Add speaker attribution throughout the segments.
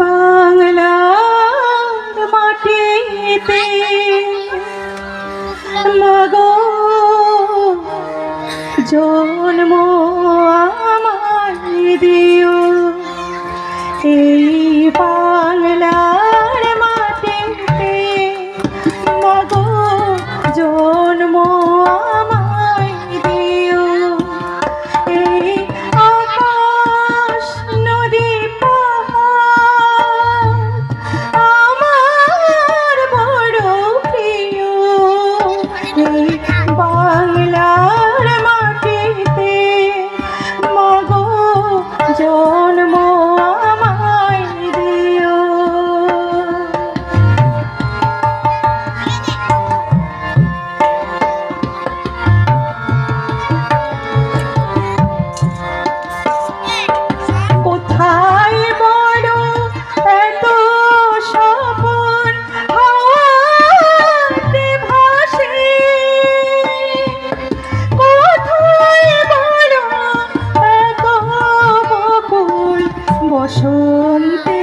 Speaker 1: বাংলার মাটিতে। মাগো জন্ম আমায় দিয়ে người đang bơi বসন্তে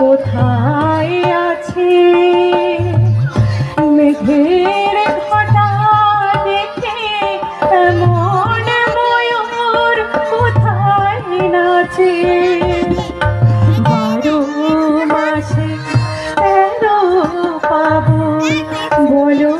Speaker 1: কোথায় আছে? মেঘের ঘটা দেখে এমন কোথায় নাচে? বারো মাসে তেরো পাবো? বলো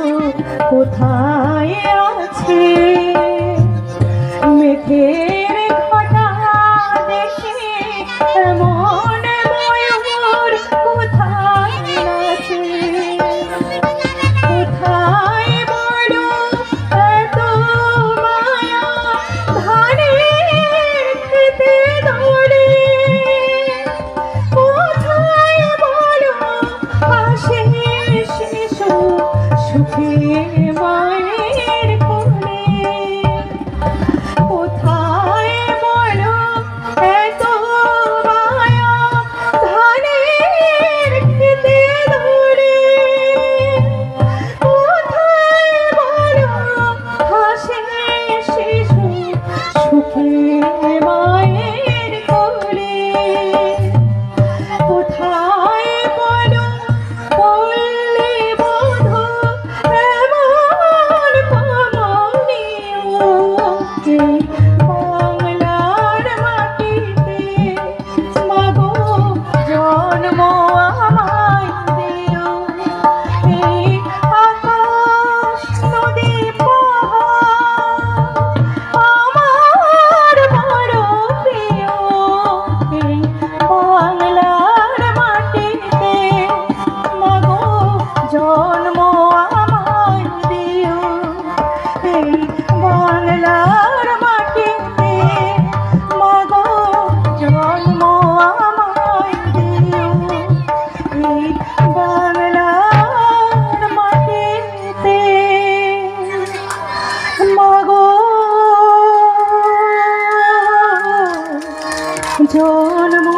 Speaker 1: ঝোল